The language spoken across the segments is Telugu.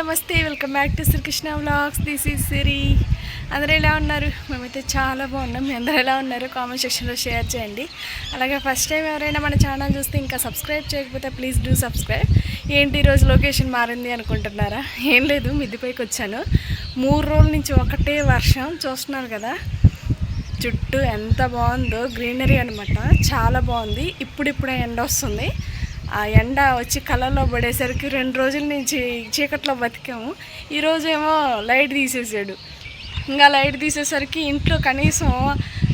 నమస్తే welcome back to Srikrishna vlogs. This is Siri అందరూ ఎలా ఉన్నారు? మేమైతే చాలా బాగున్నాం. మీ అందరూ ఎలా ఉన్నారు? కామెంట్ సెక్షన్లో షేర్ చేయండి. అలాగే ఫస్ట్ టైం ఎవరైనా మన ఛానల్ చూస్తే ఇంకా సబ్స్క్రైబ్ చేయకపోతే ప్లీజ్ డూ సబ్స్క్రైబ్ ఏంటి ఈరోజు లొకేషన్ మారింది అనుకుంటున్నారా? ఏం లేదు మిద్దిపైకి వచ్చాను. మూడు రోజుల నుంచి ఒకటే వర్షం చూస్తున్నారు కదా? చుట్టూ ఎంత బాగుందో గ్రీనరీ అనమాట చాలా బాగుంది. ఇప్పుడిప్పుడే ఎండ వస్తుంది. ఆ ఎండ వచ్చి కళ్ళల్లో పడేసరికి రెండు రోజుల నుంచి చీకట్లో బతికాము. ఈరోజు ఏమో లైట్ తీసేసాడు. ఇంకా లైట్ తీసేసరికి ఇంట్లో కనీసం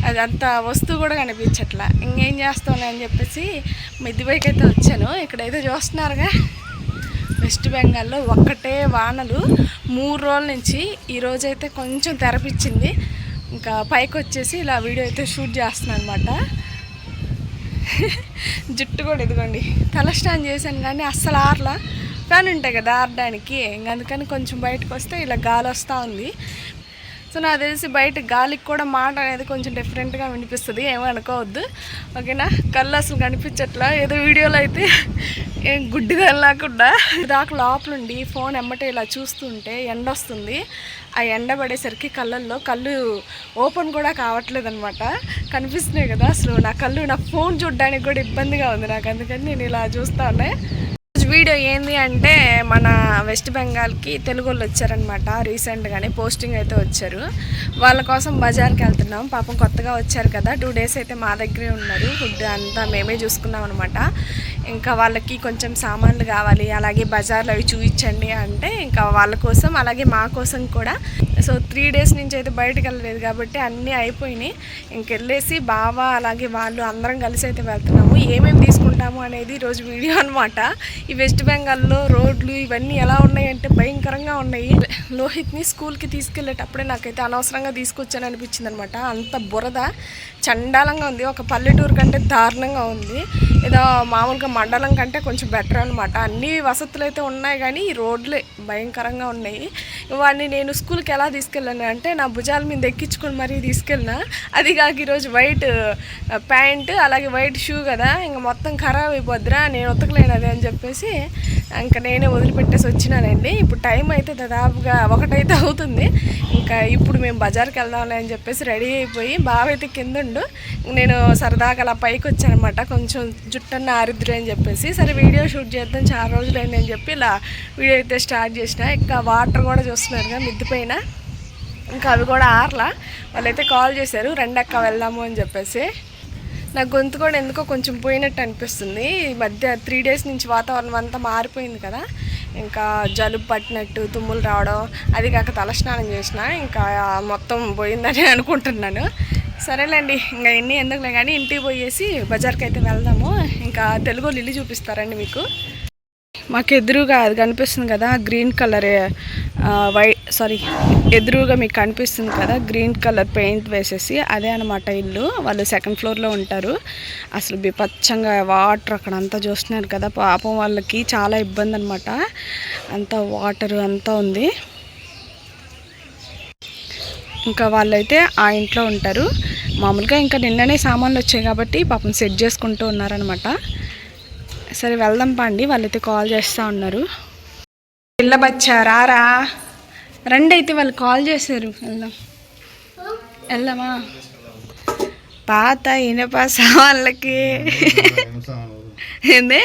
అది అంత వస్తువు కూడా కనిపించట్లా. ఇంకేం చేస్తాంలే అని చెప్పేసి మిద్దిపైకి అయితే వచ్చాను. ఇక్కడైతే చూస్తున్నారుగా వెస్ట్ బెంగాల్లో ఒక్కటే వానలు మూడు రోజుల నుంచి. ఈరోజైతే కొంచెం తెరపిచ్చింది. ఇంకా పైకి వచ్చేసి ఇలా వీడియో అయితే షూట్ చేస్తున్నాను అనమాట జుట్టు కూడా ఇదిగోండి. తలస్నానం చేశాను కానీ అస్సలు ఆరలా. ఫ్యాన్ ఉంటాయి కదా ఆడడానికి అందుకని కొంచెం బయటకు వస్తే ఇలా గాలి వస్తూ ఉంది. సో నాకు తెలిసి బయట గాలికి కూడా మాట అనేది కొంచెం డిఫరెంట్గా వినిపిస్తుంది. ఏమనుకోవద్దు ఓకేనా? కళ్ళు అసలు కనిపించట్లా. ఏదో వీడియోలో అయితే ఏం గుడ్డిగా లేకుండా దాకా లోపలుండి ఫోన్ ఎమ్మటే ఇలా చూస్తుంటే ఎండ వస్తుంది ఆ ఎండ పడేసరికి కళ్ళల్లో కళ్ళు ఓపెన్ కూడా కావట్లేదు అనమాట కనిపిస్తున్నాయి కదా అసలు నా కళ్ళు నా ఫోన్ చూడడానికి కూడా ఇబ్బందిగా ఉంది నాకు. అందుకని నేను ఇలా చూస్తా ఉన్నాయి వీడియో ఏంది అంటే మన వెస్ట్ బెంగాల్కి తెలుగు వాళ్ళు వచ్చారనమాట రీసెంట్గానే పోస్టింగ్ అయితే వచ్చారు. వాళ్ళ కోసం బజార్కి వెళ్తున్నాం. పాపం కొత్తగా వచ్చారు కదా. టూ డేస్ అయితే మా దగ్గరే ఉన్నారు. ఫుడ్ అంతా మేమే చూసుకున్నాం అనమాట ఇంకా వాళ్ళకి కొంచెం సామాన్లు కావాలి అలాగే బజార్లో అవి చూపించండి అంటే ఇంకా వాళ్ళ కోసం అలాగే మా కోసం కూడా. సో త్రీ డేస్ నుంచి అయితే బయటకు వెళ్ళలేదు కాబట్టి అన్నీ అయిపోయినాయి. ఇంకెళ్ళేసి బావ అలాగే వాళ్ళు అందరం కలిసి అయితే వెళ్తున్నాము. ఏమేమి తీసుకుంటాము అనేది ఈరోజు వీడియో అనమాట ఈ వెస్ట్ బెంగాల్లో రోడ్లు ఇవన్నీ ఎలా ఉన్నాయి అంటే భయంకరంగా ఉన్నాయి. లోహిత్ని స్కూల్కి తీసుకెళ్ళేటప్పుడే నాకైతే అనవసరంగా తీసుకొచ్చాను అనిపించింది అనమాట అంత బురద చండాలంగా ఉంది. ఒక పల్లెటూరు కంటే దారుణంగా ఉంది. ఏదో మామూలుగా మండలం కంటే కొంచెం బెటర్ అనమాట అన్ని వసతులు అయితే ఉన్నాయి కానీ ఈ రోడ్లే భయంకరంగా ఉన్నాయి. వాడిని నేను స్కూల్కి ఎలా తీసుకెళ్ళాను అంటే నా భుజాల మీద ఎక్కించుకొని మరీ తీసుకెళ్ళిన అది కాక ఈరోజు వైట్ ప్యాంట్ అలాగే వైట్ షూ కదా ఇంకా మొత్తం ఖరాబ్ అయిపోద్దిరా నేను ఉతకలేను అదే అని చెప్పేసి ఇంకా నేనే వదిలిపెట్టేసి వచ్చినానండి. ఇప్పుడు టైం అయితే దాదాపుగా ఒకటైతే అవుతుంది. ఇంకా ఇప్పుడు మేము బజార్కి వెళ్దాంలే అని చెప్పేసి రెడీ అయిపోయి బావ అయితే కిందండు. నేను సరదాగా అలా పైకి వచ్చానమాట కొంచెం జుట్టన్న ఆరిద్రు అని చెప్పేసి సరే వీడియో షూట్ చేద్దాం చాలా రోజులు అయింది అని చెప్పి ఇలా వీడియో అయితే స్టార్ట్ చేసిన. ఇంకా వాటర్ కూడా చూస్తున్నారు కదా పైన ఇంకా అవి కూడా ఆర్లా. వాళ్ళైతే కాల్ చేశారు రెండక్క వెళ్దాము అని చెప్పేసి. నా గొంతు కూడా ఎందుకో కొంచెం పోయినట్టు అనిపిస్తుంది. ఈ మధ్య త్రీ డేస్ నుంచి వాతావరణం అంతా మారిపోయింది కదా. ఇంకా జలుబు పట్టినట్టు తుమ్ములు రావడం అది కాక తలస్నానం చేసిన ఇంకా మొత్తం పోయిందని అనుకుంటున్నాను. సరేలేండి ఇంకా ఎన్ని ఎందుకులే కానీ ఇంటికి పోయేసి బజార్కి అయితే వెళ్దాము. ఇంకా తెలుగు లిల్లీ చూపిస్తారండి మీకు. మాకు ఎదురుగా అది కనిపిస్తుంది కదా గ్రీన్ కలర్ వై సారీ ఎదురుగా మీకు కనిపిస్తుంది కదా గ్రీన్ కలర్ పెయింట్ వేసేసి అదే అనమాట ఇల్లు. వాళ్ళు సెకండ్ ఫ్లోర్లో ఉంటారు. అసలు బిపచ్చంగా వాటర్ అక్కడ అంతా చూస్తున్నారు కదా పాపం వాళ్ళకి చాలా ఇబ్బంది అనమాట అంతా వాటర్ అంతా ఉంది. ఇంకా వాళ్ళైతే ఆ ఇంట్లో ఉంటారు. మామూలుగా ఇంకా నిన్ననే సామాన్లు వచ్చాయి కాబట్టి పాపం సెట్ చేసుకుంటూ ఉన్నారనమాట సరే వెళ్దాం పండి. వాళ్ళైతే కాల్ చేస్తూ ఉన్నారు. పిల్లబచ్చా రారా? రండి అయితే వాళ్ళు కాల్ చేశారు. వెళ్దాం. వెళ్దామా? పాత ఇనప సామాన్లకి. ఏందే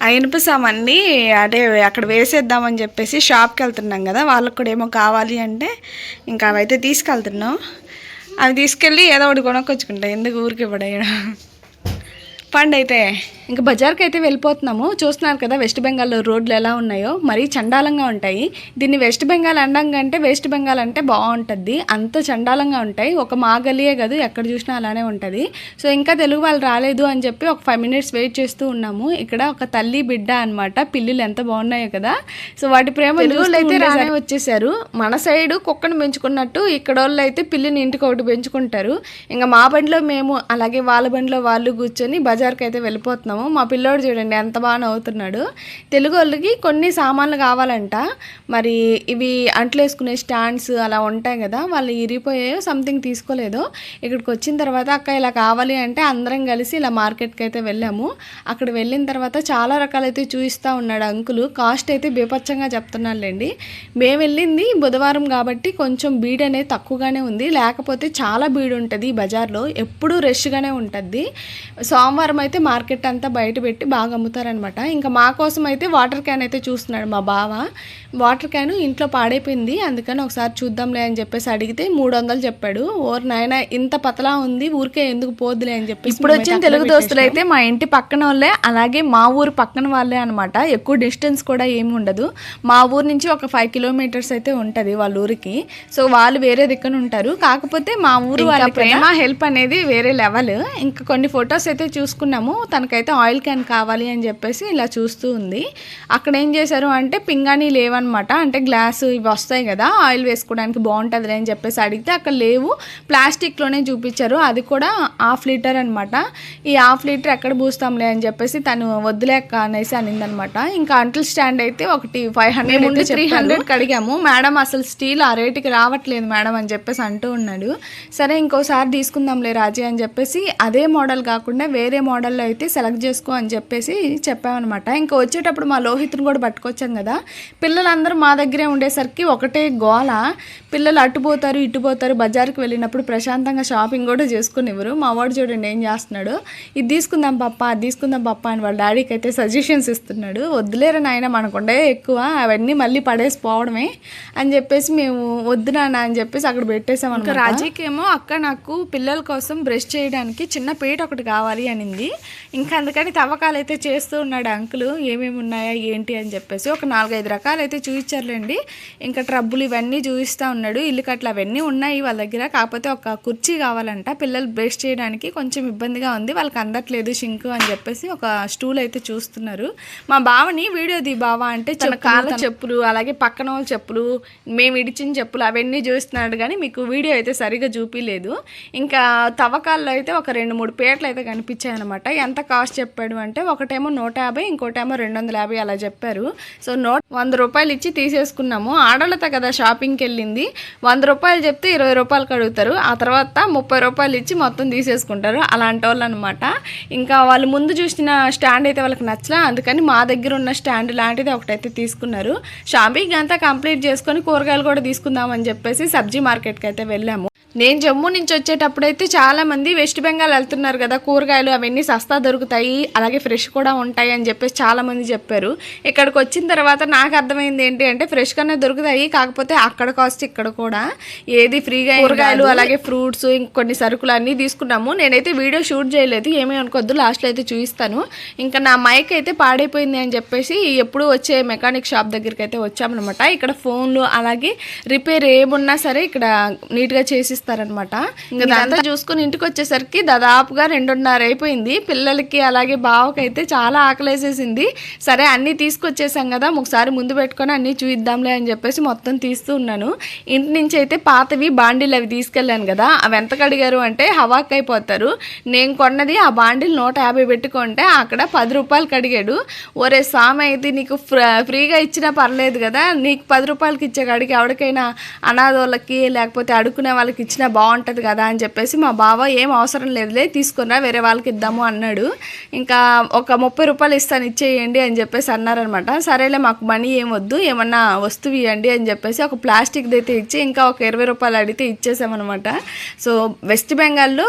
ఆ ఇనుప సామాన్ని అంటే అక్కడ వేసేద్దామని చెప్పేసి షాప్కి వెళ్తున్నాం కదా వాళ్ళకి కూడా ఏమో కావాలి అంటే ఇంకా అవైతే తీసుకెళ్తున్నాం. అవి తీసుకెళ్ళి ఏదో ఒకటి కొనుక్కొచ్చుకుంటా ఎందుకు ఊరికి ఇవ్వడం? పండు అయితే ఇంకా బజార్కి అయితే వెళ్ళిపోతున్నాము. చూస్తున్నారు కదా వెస్ట్ బెంగాల్లో రోడ్లు ఎలా ఉన్నాయో. మరీ చండాలంగా ఉంటాయి. దీన్ని వెస్ట్ బెంగాల్ అనడం కంటే వెస్ట్ బెంగాల్ అంటే బాగుంటుంది. అంత చండాలంగా ఉంటాయి. ఒక మా గలియే కాదు ఎక్కడ చూసినా అలానే ఉంటుంది. సో ఇంకా తెలుగు వాళ్ళు రాలేదు అని చెప్పి ఒక ఫైవ్ మినిట్స్ వెయిట్ చేస్తూ ఉన్నాము. ఇక్కడ ఒక తల్లి బిడ్డ అన్నమాట. పిల్లులు ఎంత బాగున్నాయో కదా. సో వాటి ప్రేమ అయితే రానే వచ్చేసారు. మన సైడ్ కుక్కను పెంచుకున్నట్టు ఇక్కడ వాళ్ళు అయితే పిల్లిని ఇంటికి ఒకటి పెంచుకుంటారు. ఇంకా మా బండిలో మేము అలాగే వాళ్ళ బండిలో వాళ్ళు కూర్చొని బజార్కి అయితే వెళ్ళిపోతున్నాము. తీసుకున్నాము మా పిల్లోడు చూడండి ఎంత బాగా నవ్వుతున్నాడు. తెలుగు వాళ్ళకి కొన్ని సామాన్లు కావాలంట. మరి ఇవి అంట్లు వేసుకునే స్టాండ్స్ అలా ఉంటాయి కదా వాళ్ళు ఇరిగిపోయాయో సంథింగ్ తీసుకోలేదు. ఇక్కడికి వచ్చిన తర్వాత అక్క ఇలా కావాలి అంటే అందరం కలిసి ఇలా మార్కెట్కి అయితే వెళ్ళాము. అక్కడ వెళ్ళిన తర్వాత చాలా రకాలైతే చూపిస్తూ ఉన్నాడు అంకులు. కాస్ట్ అయితే బీపచ్చంగా చెప్తున్నానులేండి మేము వెళ్ళింది బుధవారం కాబట్టి కొంచెం బీడ్ అనేది తక్కువగానే ఉంది. లేకపోతే చాలా బీడ్ ఉంటుంది ఈ బజార్లో. ఎప్పుడూ రష్గానే ఉంటుంది. సోమవారం అయితే మార్కెట్ అంతా బయట పెట్టి బాగా అమ్ముతారనమాట. ఇంకా మా కోసం అయితే వాటర్ క్యాన్ అయితే చూస్తున్నాడు మా బావ. వాటర్ క్యాన్ ఇంట్లో పాడైపోయింది. అందుకని ఒకసారి చూద్దాంలే అని చెప్పేసి అడిగితే మూడు వందలు చెప్పాడు. ఓర్ నాయన ఇంత పతలా ఉంది ఊరికే ఎందుకు పోదులే అని చెప్పి ఇప్పుడు వచ్చిన తెలుగు దోస్తులు అయితే మా ఇంటి పక్కన వాళ్ళే అలాగే మా ఊరు పక్కన వాళ్ళే అనమాట ఎక్కువ డిస్టెన్స్ కూడా ఏమి ఉండదు. మా ఊరు నుంచి ఒక ఫైవ్ కిలోమీటర్స్ అయితే ఉంటుంది వాళ్ళ ఊరికి. సో వాళ్ళు వేరే దిక్కున ఉంటారు. కాకపోతే మా ఊరు వాళ్ళ ప్రేమ హెల్ప్ అనేది వేరే లెవెల్. ఇంకా కొన్ని ఫొటోస్ అయితే చూసుకున్నాము. తనకైతే ఆయిల్ క్యాన్ కావాలి అని చెప్పేసి ఇలా చూస్తూ ఉంది. అక్కడ ఏం చేశారు అంటే పింగాణి లేవన్నమాట. అంటే గ్లాస్ ఇవి వస్తాయి కదా ఆయిల్ వేసుకోవడానికి బాగుంటుంది అని చెప్పేసి అడిగితే అక్కడ లేవు. ప్లాస్టిక్లోనే చూపించారు. అది కూడా హాఫ్ లీటర్ అనమాట ఈ హాఫ్ లీటర్ ఎక్కడ పూస్తాంలే అని చెప్పేసి తను వద్దులేక అనేసి అనిందనమాట ఇంకా అంటుల్ స్టాండ్ అయితే ఒకటి ఫైవ్ హండ్రెడ్ త్రీ హండ్రెడ్కి అడిగాము మేడం అసలు స్టీల్ ఆ రేటుకి రావట్లేదు మేడం అని చెప్పేసి అంటూ ఉన్నాడు. సరే ఇంకోసారి తీసుకుందాంలే రాజీ అని చెప్పేసి అదే మోడల్ కాకుండా వేరే మోడల్లో అయితే సెలెక్ట్ చేసుకో అని చెప్పేసి చెప్పామన్నమాట. ఇంకా వచ్చేటప్పుడు మా లోహిత్ని కూడా పట్టుకొచ్చాం కదా. పిల్లలందరూ మా దగ్గరే ఉండేసరికి ఒకటే గోల. పిల్లలు అటుపోతారు ఇటుపోతారు బజార్కి వెళ్ళినప్పుడు ప్రశాంతంగా షాపింగ్ కూడా చేసుకునేవారు. మా వాడు చూడండి ఏం చేస్తున్నాడు. ఇది తీసుకుందాం పప్ప అది తీసుకుందాం పప్ప అని వాళ్ళ డాడీకి అయితే సజెషన్స్ ఇస్తున్నాడు. వద్దులేరా నాయన మనకుండే ఎక్కువ. అవన్నీ మళ్ళీ పడేసి పోవడమే అని చెప్పేసి మేము వద్దు నాన్న అని చెప్పేసి అక్కడ పెట్టేసాం ఇంకా రాజీకి ఏమో అక్క నాకు పిల్లల కోసం బ్రష్ చేయడానికి చిన్న పీట ఒకటి కావాలి అనింది. ఇంకా అందుకని తవ్వకాలు అయితే చేస్తూ ఉన్నాడు అంకుల్ ఏమేమి ఉన్నాయా ఏంటి అని చెప్పేసి. ఒక నాలుగైదు రకాలు అయితే చూపించారులేండి ఇంకా ట్రబ్బులు ఇవన్నీ చూపిస్తూ ఉన్నాడు. ఇల్లు కట్ల అవన్నీ ఉన్నాయి వాళ్ళ దగ్గర. కాకపోతే ఒక కుర్చీ కావాలంట. పిల్లలు బ్రష్ చేయడానికి కొంచెం ఇబ్బందిగా ఉంది. వాళ్ళకి అందట్లేదు షింకు అని చెప్పేసి ఒక స్టూల్ అయితే చూస్తున్నారు. మా బావని వీడియో ది బావ అంటే తన కాళ్ళ చెప్పులు అలాగే పక్కన వాళ్ళ చెప్పులు మేము ఇడిచిన చెప్పులు అవన్నీ చూస్తున్నాడు కానీ మీకు వీడియో అయితే సరిగా చూపించలేదు ఇంకా తవ్వకాల్లో అయితే ఒక రెండు మూడు పేర్లు అయితే కనిపించాయి అనమాట ఎంత కాస్ట్ చెప్పాడు అంటే ఒకటేమో నూట యాభై ఇంకోటేమో రెండు వందల యాభై అలా చెప్పారు. సో నోట్ వంద రూపాయలు ఇచ్చి తీసేసుకున్నాము. ఆడలతో కదా షాపింగ్కి వెళ్ళింది. వంద రూపాయలు చెప్తే ఇరవై రూపాయలు అడుగుతారు. ఆ తర్వాత ముప్పై రూపాయలు ఇచ్చి మొత్తం తీసేసుకుంటారు. అలాంటి వాళ్ళు అనమాట ఇంకా వాళ్ళు ముందు చూసిన స్టాండ్ అయితే వాళ్ళకి నచ్చలే. అందుకని మా దగ్గర ఉన్న స్టాండ్ లాంటిది ఒకటైతే తీసుకున్నారు. షాపింగ్ అంతా కంప్లీట్ చేసుకొని కూరగాయలు కూడా తీసుకుందామని చెప్పేసి సబ్జీ మార్కెట్కి అయితే వెళ్ళాము. నేను జమ్మూ నుంచి వచ్చేటప్పుడైతే చాలా మంది వెస్ట్ బెంగాల్ వెళ్తున్నారు కదా కూరగాయలు అవన్నీ సస్తా దొరుకుతాయి అలాగే ఫ్రెష్ కూడా ఉంటాయి అని చెప్పేసి చాలా మంది చెప్పారు. ఇక్కడికి వచ్చిన తర్వాత నాకు అర్థమైంది ఏంటి అంటే ఫ్రెష్ గానే దొరుకుతాయి కాకపోతే అక్కడ కాస్ట్ ఇక్కడ కూడా. ఏది ఫ్రీగా కూరగాయలు అలాగే ఫ్రూట్స్ ఇంకొన్ని సరుకులు అన్నీ తీసుకున్నాము. నేనైతే వీడియో షూట్ చేయలేదు ఏమీ అనుకోవద్దు లాస్ట్లో అయితే చూపిస్తాను. ఇంకా నా మైక్ అయితే పాడైపోయింది అని చెప్పేసి ఎప్పుడు వచ్చే మెకానిక్ షాప్ దగ్గరికి అయితే వచ్చామన్నమాట. ఇక్కడ ఫోన్లు అలాగే రిపేర్ ఏమున్నా సరే ఇక్కడ నీట్గా చేసిస్తారనమాట ఇంకా దాంతో చూసుకుని ఇంటికి వచ్చేసరికి దాదాపుగా రెండున్నర అయిపోయింది. పిల్లలకి అలాగే బావకైతే చాలా ఆకలేసేసింది. సరే అన్నీ తీసుకొచ్చేసాం కదా ఒకసారి ముందు పెట్టుకొని అన్నీ చూయిద్దాంలే అని చెప్పేసి మొత్తం తీస్తూ ఉన్నాను. ఇంటి నుంచి అయితే పాతవి బాండీలు అవి తీసుకెళ్ళాను కదా అవి ఎంత కడిగారు అంటే హవాక్ అయిపోతారు. నేను కొన్నది ఆ బాండీలు నూట యాభై పెట్టుకుంటే అక్కడ పది రూపాయలు కడిగాడు. ఒరే స్వామి అయితే నీకు ఫ్ర- ఫ్రీగా ఇచ్చినా పర్లేదు కదా నీకు పది రూపాయలకి ఇచ్చే కాడికి ఎవరికైనా అనాథోళ్ళకి లేకపోతే అడుక్కునే వాళ్ళకి ఇచ్చినా బాగుంటుంది కదా అని చెప్పేసి మా బావ ఏం అవసరం లేదులే తీసుకున్నా వేరే వాళ్ళకి ఇద్దాము అన్నాడు. ఇంకా ఒక ముప్పై రూపాయలు ఇస్తాను ఇచ్చేయండి అని చెప్పేసి అన్నారనమాట. సరేలే మాకు మనీ ఏం వద్దు ఏమన్నా వస్తువు ఇవ్వండి అని చెప్పేసి ఒక ప్లాస్టిక్ది అయితే ఇచ్చి ఇంకా ఒక ఇరవై రూపాయలు అడిగితే ఇచ్చేసామన్నమాట సో వెస్ట్ బెంగాల్లో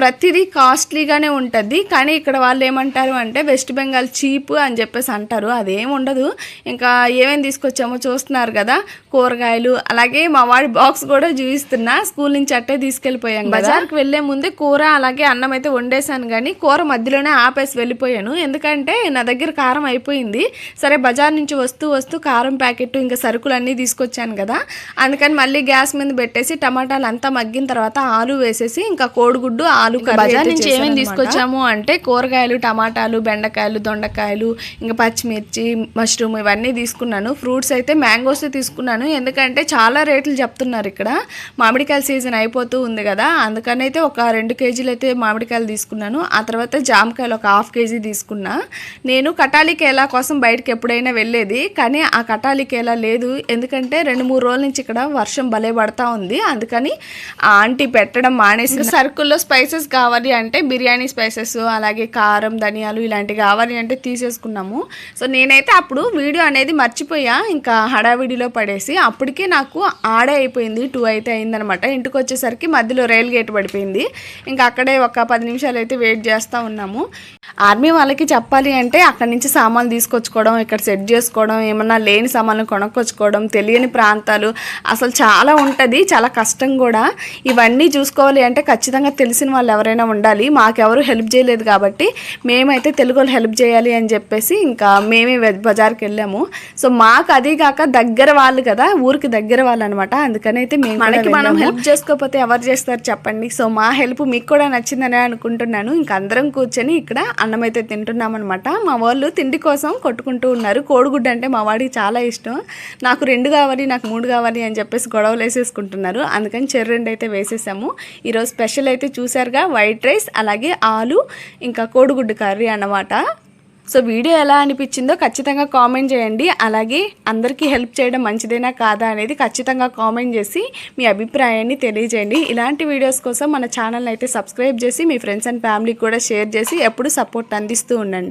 ప్రతిదీ కాస్ట్లీగానే ఉంటుంది కానీ ఇక్కడ వాళ్ళు ఏమంటారు అంటే వెస్ట్ బెంగాల్ చీప్ అని చెప్పేసి అంటారు. అదేం ఉండదు. ఇంకా ఏమేమి తీసుకొచ్చామో చూస్తున్నారు కదా కూరగాయలు అలాగే మా వాడి బాక్స్ కూడా చూపిస్తున్నా. స్కూల్ నుంచి అట్టే తీసుకెళ్ళిపోయాం బజార్కి వెళ్ళే ముందే కూర అలాగే అన్నం అయితే వండేసాను కానీ కూర మధ్యలోనే ఆపేసి వెళ్ళిపోయాను. ఎందుకంటే నా దగ్గర కారం అయిపోయింది. సరే బజార్ నుంచి వస్తూ వస్తూ కారం ప్యాకెట్ ఇంకా సరుకులు అన్నీ తీసుకొచ్చాను కదా. అందుకని మళ్ళీ గ్యాస్ మీద పెట్టేసి టమాటాలు అంతా మగ్గిన తర్వాత ఆలు వేసేసి ఇంకా కోడిగుడ్డు ఆలు బజార్ నుంచి ఏమేమి తీసుకొచ్చాము అంటే కూరగాయలు టమాటాలు బెండకాయలు దొండకాయలు ఇంకా పచ్చిమిర్చి మష్రూమ్ ఇవన్నీ తీసుకున్నాను. ఫ్రూట్స్ అయితే మ్యాంగోస్ తీసుకున్నాను. ఎందుకంటే చాలా రేట్లు చెప్తున్నారు ఇక్కడ. మామిడికాయల సీజన్ సీజన్ అయిపోతూ ఉంది కదా అందుకనైతే ఒక రెండు కేజీలు అయితే మామిడికాయలు తీసుకున్నాను. ఆ తర్వాత జామకాయలు ఒక హాఫ్ కేజీ తీసుకున్నా. నేను కటాలి కేలా కోసం బయటకు ఎప్పుడైనా వెళ్ళేది కానీ ఆ కటాలి కేలా లేదు. ఎందుకంటే రెండు మూడు రోజుల నుంచి ఇక్కడ వర్షం భలే పడతా ఉంది. అందుకని ఆ ఆంటీ పెట్టడం మానేసి సరుకుల్లో స్పైసెస్ కావాలి అంటే బిర్యానీ స్పైసెస్ అలాగే కారం ధనియాలు ఇలాంటివి కావాలి అంటే తీసేసుకున్నాము. సో నేనైతే అప్పుడు వీడియో అనేది మర్చిపోయా. ఇంకా హడావిడిలో పడేసి అప్పటికే నాకు ఆడే అయిపోయింది టూ అయితే అయిందనమాట. ఇంటికి వచ్చేసరికి మధ్యలో రైల్ గేట్ పడిపోయింది. ఇంకా అక్కడే ఒక పది నిమిషాలు అయితే వెయిట్ చేస్తూ ఉన్నాము. ఆర్మీ వాళ్ళకి చెప్పాలి అంటే అక్కడి నుంచి సామాన్లు తీసుకొచ్చుకోవడం ఇక్కడ సెట్ చేసుకోవడం ఏమన్నా లేని సామాన్లు కొనుక్కొచ్చుకోవడం తెలియని ప్రాంతాలు అసలు చాలా ఉంటుంది చాలా కష్టం కూడా. ఇవన్నీ చూసుకోవాలి అంటే ఖచ్చితంగా తెలిసిన వాళ్ళు ఎవరైనా ఉండాలి. మాకెవరు హెల్ప్ చేయలేదు కాబట్టి మేమైతే తెలుగు వాళ్ళు హెల్ప్ చేయాలి అని చెప్పేసి ఇంకా మేమే బజార్కి వెళ్ళాము. సో మాకు అది కాక దగ్గర వాళ్ళు కదా ఊరికి దగ్గర వాళ్ళు అనమాట అందుకని అయితే మేము మనకి మనం హెల్ప్ చేసుకోకపోతే ఎవరు చేస్తారు చెప్పండి? సో మా హెల్ప్ మీకు కూడా నచ్చిందని అనుకుంటున్నాను. ఇంకా అందరం కూర్చొని ఇక్కడ అన్నం అయితే తింటున్నామన్నమాట. మా వాళ్ళు తిండి కోసం కొట్టుకుంటూ ఉన్నారు. కోడిగుడ్డు అంటే మా వాడికి చాలా ఇష్టం. నాకు రెండు కావాలి నాకు మూడు కావాలి అని చెప్పేసి గొడవలు వేసేసుకుంటున్నారు. అందుకని చెర్రి రెండు అయితే వేసేసాము. ఈరోజు స్పెషల్ అయితే చూసారుగా వైట్ రైస్ అలాగే ఆలు ఇంకా కోడిగుడ్డు కర్రీ అన్నమాట. సో వీడియో ఎలా అనిపించిందో ఖచ్చితంగా కామెంట్ చేయండి. అలాగే అందరికీ హెల్ప్ చేయడం మంచిదేనా కాదా అనేది ఖచ్చితంగా కామెంట్ చేసి మీ అభిప్రాయాన్ని తెలియజేయండి. ఇలాంటి వీడియోస్ కోసం మన ఛానల్ అయితే సబ్స్క్రైబ్ చేసి మీ ఫ్రెండ్స్ అండ్ ఫ్యామిలీకి కూడా షేర్ చేసి ఎప్పుడు సపోర్ట్ అందిస్తూ ఉండండి.